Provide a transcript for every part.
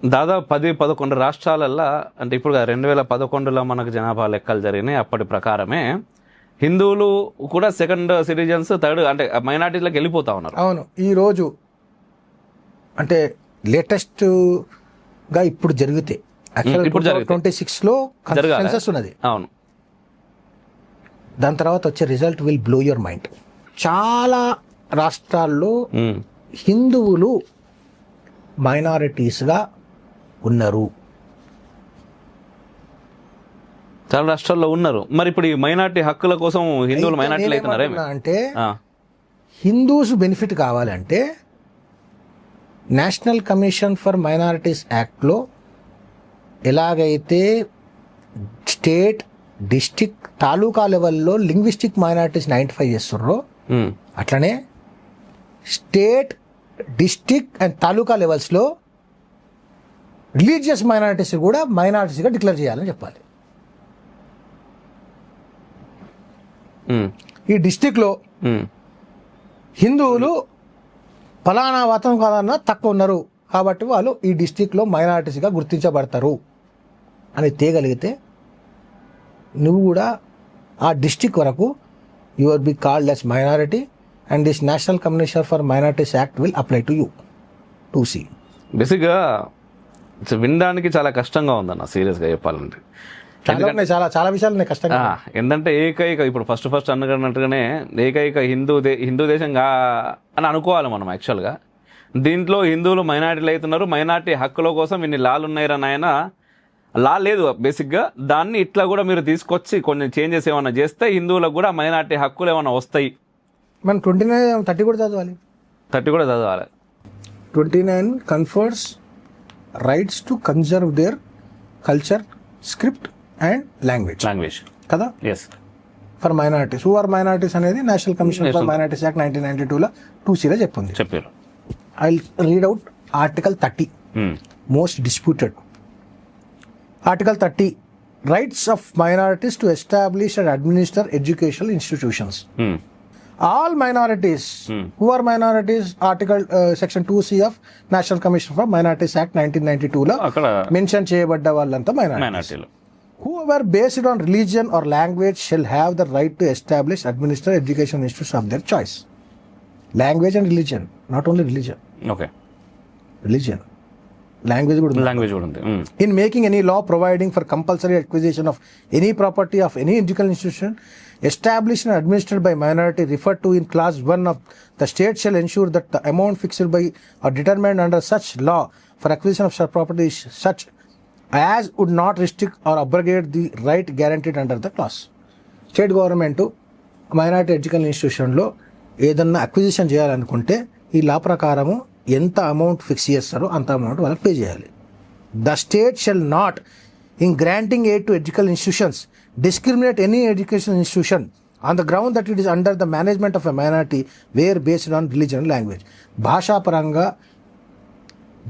దాదాపు పది పదకొండు రాష్ట్రాలల్లో అంటే ఇప్పుడు రెండు వేల పదకొండులో మనకు జనాభా లెక్కలు జరిగినాయి అప్పటి ప్రకారమే హిందువులు కూడా సెకండ్ సిటిజన్స్ థర్డ్ అంటే మైనార్టీలకు వెళ్ళిపోతా ఉన్నారు అవును ఈరోజు అంటే లేటెస్ట్గా ఇప్పుడు జరిగితే. ట్వంటీ సిక్స్లో. సెన్సస్ ఉన్నది అవును దాని తర్వాత వచ్చే result will blow your mind చాలా రాష్ట్రాల్లో. హిందువులు మైనారిటీస్గా ఉన్నారు. చాలా రాష్ట్రాల్లో ఉన్నారు. మరి ఇప్పుడు ఈ మైనార్టీ హక్కుల కోసం హిందువులు మైనార్టీలు అవుతున్నారే అంటే హిందూస్ బెనిఫిట్ కావాలంటే నేషనల్ కమిషన్ ఫర్ మైనారిటీస్ యాక్ట్లో ఎలాగైతే స్టేట్ డిస్టిక్ తాలూకా లెవెల్లో లింగ్విస్టిక్ మైనారిటీస్ చేస్తున్నారో ఉమ్. అట్లనే స్టేట్ డిస్టిక్ అండ్ తాలూకా లెవెల్స్లో రిలీజియస్ మైనారిటీస్ కూడా మైనారిటీస్గా డిక్లేర్ చేయాలని చెప్పాలి. ఈ డిస్టిక్లో. హిందువులు ఫలానా మతం కాదన్నా తక్కువ ఉన్నారు. కాబట్టి వాళ్ళు ఈ డిస్టిక్లో మైనారిటీస్గా గుర్తించబడతారు. అని తేగలిగితే నువ్వు కూడా ఆ డిస్టిక్ వరకు your be called as minority and this national commission for minorities act will apply to you two C బేసిక్గా వినడానికి చాలా కష్టంగా ఉందన్న సీరియస్గా చెప్పాలంటే. చాలా చాలా విషయాలు కష్టంగా ఏంటంటే ఏకైక ఇప్పుడు ఫస్ట్ ఫస్ట్ అనుకున్నట్టుగానే ఏకైక హిందూ దే హిందూ దేశంగా అని అనుకోవాలి మనం యాక్చువల్గా దీంట్లో హిందువులు మైనార్టీలు అవుతున్నారు మైనార్టీ హక్కుల కోసం ఇన్ని లాలు ఉన్నాయిరా నాయన. లా లేదు బేసిక్గా దాన్ని ఇట్లా కూడా మీరు తీసుకొచ్చి కొన్ని చేంజెస్ ఏమైనా చేస్తే హిందువులకు కూడా మైనార్టీ హక్కులు ఏమైనా వస్తాయి. మనం ట్వంటీ నైన్ థర్టీ కూడా చదవాలి. థర్టీ కూడా చదవాలి. Twenty nine confers rights to conserve their culture script and language language కదా? As for minorities who are minorities అనేది national commission for minorities act nineteen ninety టూలో టూ సీలో చెప్పింది. చెప్పారు. I read out article thirty. Most disputed article thirty rights of minorities to establish and administer educational institutions. All minorities who are minorities article section two C of national commission for minorities act nineteen ninety టూలో mention చేయబడ్డ వాళ్ళంతా minority మైనార్టీలు Whoever based on religion or language shall have the right to establish, administer education institutes of their choice. Language and religion, not only religion, okay religion. Language కూడా language కూడా ఉంది. In making any law providing for compulsory acquisition of any property of any educational institution establish and administered by minority refer to in clause one of the state shall ensure that the amount fixed by or determined under such law for acquisition of sir property such as would not restrict or abrogate the right guaranteed under the clause state government minority educational ఇన్స్టిట్యూషన్లో ఏదన్నా acquisition చేయాలనుకుంటే ఈ లా ప్రకారము ఎంత amount fix చేస్తారో అంత amount వాళ్ళకి pay చేయాలి. The state shall not in granting aid to educational institutions discriminate any education institution on the ground that it is under the management of a minority whether based on religion language భాషాపరంగా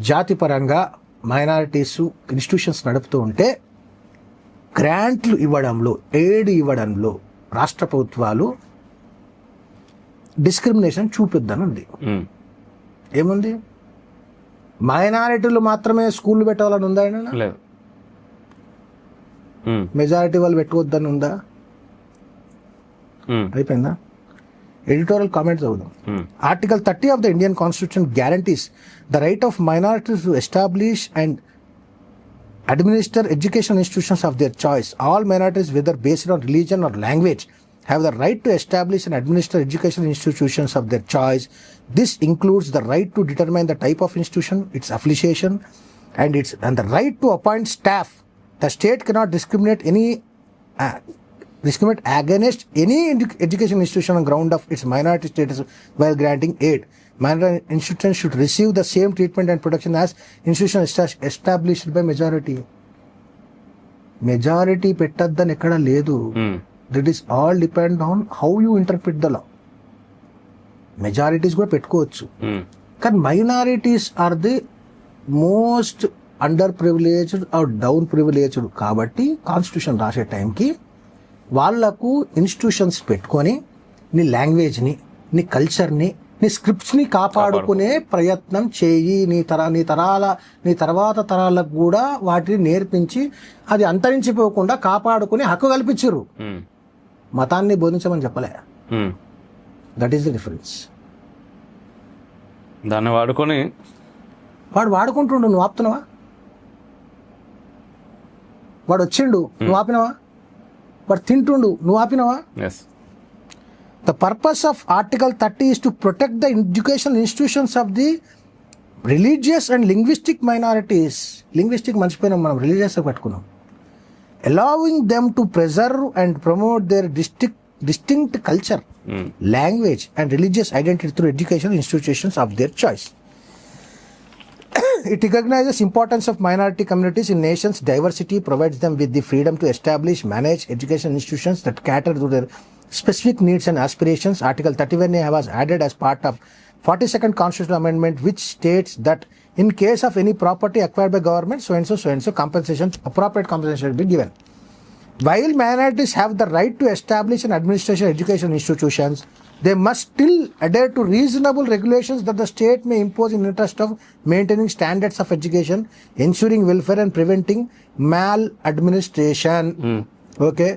జాతిపరంగా minorities institutions నడుపుతూ ఉంటే గ్రాంట్లు ఇవ్వడంలో aid ఇవ్వడంలో రాష్ట్ర ప్రభుత్వాలు discrimination చూపిద్దనుంది hmm. ఏముంది? మైనారిటీలు మాత్రమే స్కూల్ పెట్టాలని ఉందా లేదు. మెజారిటీ వాళ్ళు పెట్టుకోవద్దని ఉందా? అయిపోయిందా? ఎడిటోరియల్ కామెంట్ చదువుదాం. Article thirty of the Indian constitution guarantees the right of minorities to establish and administer education institutions of their choice. All minorities whether based on religion or language have the right to establish and administer educational institutions of their choice. This includes the right to determine the type of institution, its affiliation, and its and the right to appoint staff. The state cannot discriminate any uh, discriminate against any edu- education institution on ground of its minority status while granting aid. Minority institutions should receive the same treatment and protection as institutions esta- established by majority. Majority పెట్టద్దని ఎక్కడ లేదు ఉమ్. That is all depend on how you interpret the law majorities కూడా పెట్టుకోవచ్చు. Um. కానీ minorities are the most under privileged or down privileged కాబట్టి constitution రాసే టైంకి వాళ్ళకు institutions పెట్టుకొని నీ లాంగ్వేజ్ని నీ కల్చర్ని నీ స్క్రిప్ట్స్ని కాపాడుకునే ప్రయత్నం చేయి. నీ తర నీ తరాల నీ తర్వాత తరాలకు కూడా వాటిని నేర్పించి అది అంతరించిపోకుండా కాపాడుకుని హక్కు కల్పించరు. ఉమ్, మతాన్ని బోధించమని చెప్పలే. దట్ ఈస్ ద డిఫరెన్స్ దాన్ని వాడుకొని వాడు వాడుకుంటుండు నువ్వు ఆపుతున్నావా? వాడు వచ్చిండు నువ్వు hmm. ఆపినవా? వాడు తింటుండు నువ్వు ఆపినవా? The purpose of article thirty is to protect the education institutions of the religious and linguistic minorities linguistic మర్చిపోయినాం మనం రిలీజియస్ పెట్టుకున్నాం. Allowing them to preserve and promote their distinct, distinct culture, um, language, and religious identity through educational institutions of their choice. it recognizes importance of minority communities in nations. Diversity provides them with the freedom to establish manage education institutions that cater to their specific needs and aspirations. Article 31a was added as part of forty second constitution amendment which states that in case of any property acquired by government science science compensation appropriate compensation be given while minorities have the right to establish and administration education institutions they must still adhere to reasonable regulations that the state may impose in interest of maintaining standards of education ensuring welfare and preventing maladministration okay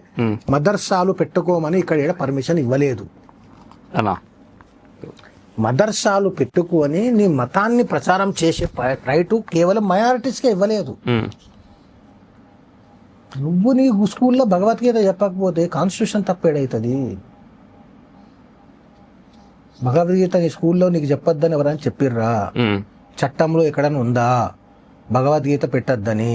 మదర్సాలు పెట్టుకోమని ఇక్కడ permission ఇవ్వలేదు మదర్సాలు పెట్టుకొని నీ మతాన్ని ప్రచారం చేసే right కేవలం మైనారిటీస్కే ఇవ్వలేదు. నువ్వు నీ స్కూల్లో భగవద్గీత చెప్పకపోతే కాన్స్టిట్యూషన్ తప్పేడవుతుంది భగవద్గీత నీ స్కూల్లో నీకు చెప్పొద్దని ఎవరైనా చెప్పిర్రా? చట్టంలో ఎక్కడైనా ఉందా? భగవద్గీత పెట్టొద్దని?